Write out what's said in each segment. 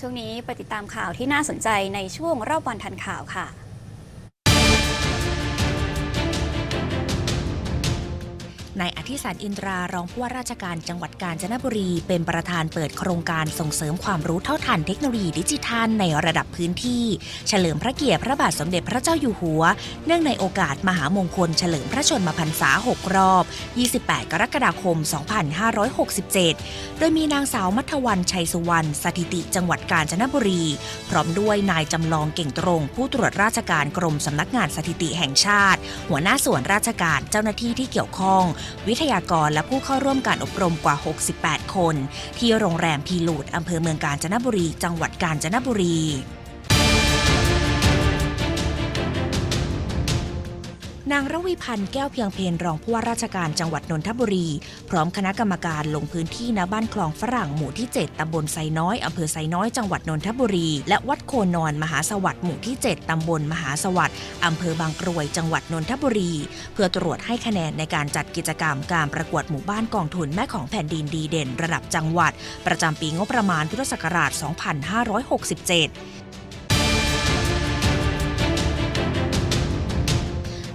ช่วงนี้ไปติดตามข่าวที่น่าสนใจในช่วงรอบวันทันข่าวค่ะ นายอธิสันอินทรารองผู้ว่าราชการจังหวัดกาญจนบุรี เป็นประธานเปิดโครงการส่งเสริมความรู้เท่าทันเทคโนโลยีดิจิทัลในระดับพื้นที่ เฉลิมพระเกียรติพระบาทสมเด็จพระเจ้าอยู่หัว เนื่องในโอกาสมหามงคลเฉลิมพระชนมพรรษา 6 รอบ 28 กรกฎาคม 2567 โดยมีนางสาวมัทวันชัยสุวรรณสถิติจังหวัดกาญจนบุรี พร้อมด้วยนายจำลองเก่งตรง ผู้ตรวจราชการกรมสำนักงานสถิติแห่งชาติ หัวหน้าส่วนราชการเจ้าหน้าที่ที่เกี่ยวข้องวิทยากรและผู้เข้าร่วมการอบรมกว่า 68 คน ที่โรงแรมพีลูดอำเภอเมืองกาญจนบุรี จังหวัดกาญจนบุรี นางระวีพันธ์แก้วเพียงเพนรองผู้ว่าราชการจังหวัดนนทบุรี พร้อมคณะกรรมการลงพื้นที่ณบ้านคลองฝรั่งหมู่ที่ 7 ตำบลไซน้อย อำเภอไซน้อย จังหวัดนนทบุรี และวัดโคนอนมหาสวัสดิ์หมู่ที่ 7 ตำบลมหาสวัสดิ์อำเภอบางกรวย จังหวัดนนทบุรี เพื่อตรวจให้คะแนนในการจัดกิจกรรมการประกวดหมู่บ้านกองทุนแม่ของแผ่นดินดีเด่น ระดับจังหวัด ประจำปีงบประมาณพุทธศักราช 2567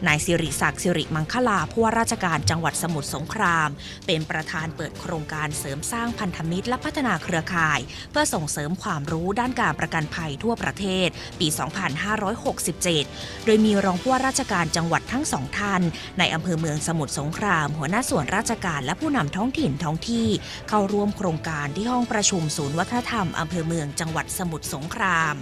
นายสิริศักดิ์สิริมังคลาผู้ว่าราชการจังหวัดสมุทรสงคราม เป็นประธานเปิดโครงการเสริมสร้างพันธมิตรและพัฒนาเครือข่าย เพื่อส่งเสริมความรู้ด้านการประกันภัยทั่วประเทศ ปี 2567 โดยมีรองผู้ว่าราชการจังหวัดทั้งสองท่าน ในอำเภอเมืองสมุทรสงคราม หัวหน้าส่วนราชการและผู้นำท้องถิ่นท้องที่ เข้าร่วมโครงการที่ห้องประชุมศูนย์วัฒนธรรมอำเภอเมืองจังหวัดสมุทรสงคราม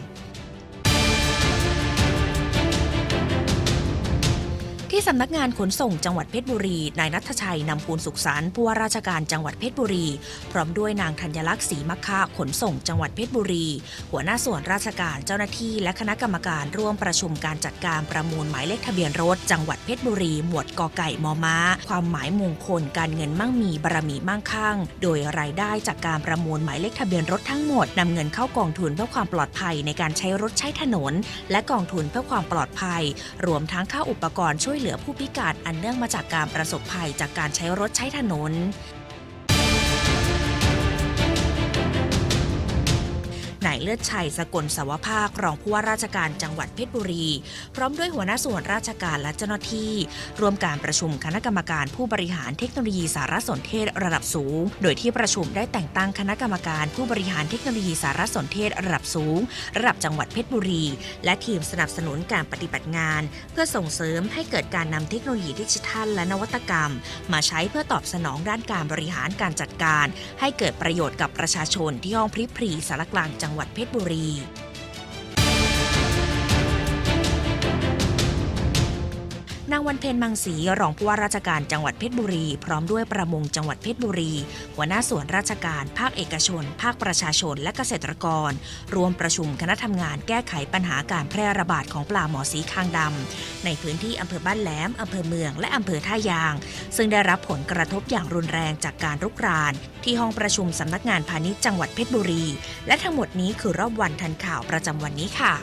ที่สำนักงานขนส่งจังหวัดเพชรบุรี นายนัทชัยนำปูนสุขสันต์ผู้ว่าราชการจังหวัดเพชรบุรี พร้อมด้วยนางธัญลักษณ์ศรีมัคคะขนส่งจังหวัดเพชรบุรี หัวหน้าส่วนราชการเจ้าหน้าที่และคณะกรรมการร่วมประชุมการจัดการประมูลหมายเลขทะเบียนรถ จังหวัดเพชรบุรี หมวดกอไก่มอม้า ความหมายมงคลการเงินมั่งมีบารมีมั่งคั่ง โดยรายได้จากการประมูลหมายเลขทะเบียนรถทั้งหมดนำเงินเข้ากองทุนเพื่อความปลอดภัยในการใช้รถใช้ถนน และกองทุนเพื่อความปลอดภัย รวมทั้งค่าอุปกรณ์ช่วยเหลือผู้พิการอันเนื่องมาจากการประสบภัยจากการใช้รถใช้ถนน นายเลือดชัยสกลสวภาครองผู้ว่าราชการจังหวัดเพชรบุรี พร้อมด้วยหัวหน้าส่วนราชการและเจ้าหน้าที่ ร่วมการประชุมคณะกรรมการผู้บริหารเทคโนโลยีสารสนเทศระดับสูง โดยที่ประชุมได้แต่งตั้งคณะกรรมการผู้บริหารเทคโนโลยีสารสนเทศระดับสูง ระดับจังหวัดเพชรบุรี และทีมสนับสนุนการปฏิบัติงาน เพื่อส่งเสริมให้เกิดการนำเทคโนโลยีดิจิทัล และนวัตกรรม มาใช้เพื่อตอบสนองด้านการบริหารการจัดการ ให้เกิดประโยชน์กับประชาชนที่ห้องพริพรีสารกลางจังจังหวัดเพชรบุรี นางวันเพ็ญมังสีรองผู้ว่าราชการจังหวัดเพชรบุรี พร้อมด้วยประมงจังหวัดเพชรบุรี หัวหน้าส่วนราชการ ภาคเอกชน ภาคประชาชนและเกษตรกร รวมประชุมคณะทำงานแก้ไขปัญหาการแพร่ระบาดของปลาหมอสีคางดำในพื้นที่อำเภอบ้านแหลมอำเภอเมือง และอำเภอท่ายาง ซึ่งได้รับผลกระทบอย่างรุนแรงจากการรุกราน ที่ห้องประชุมสำนักงานพาณิชย์จังหวัดเพชรบุรี และทั้งหมดนี้คือรอบวันทันข่าวประจำวันนี้ค่ะ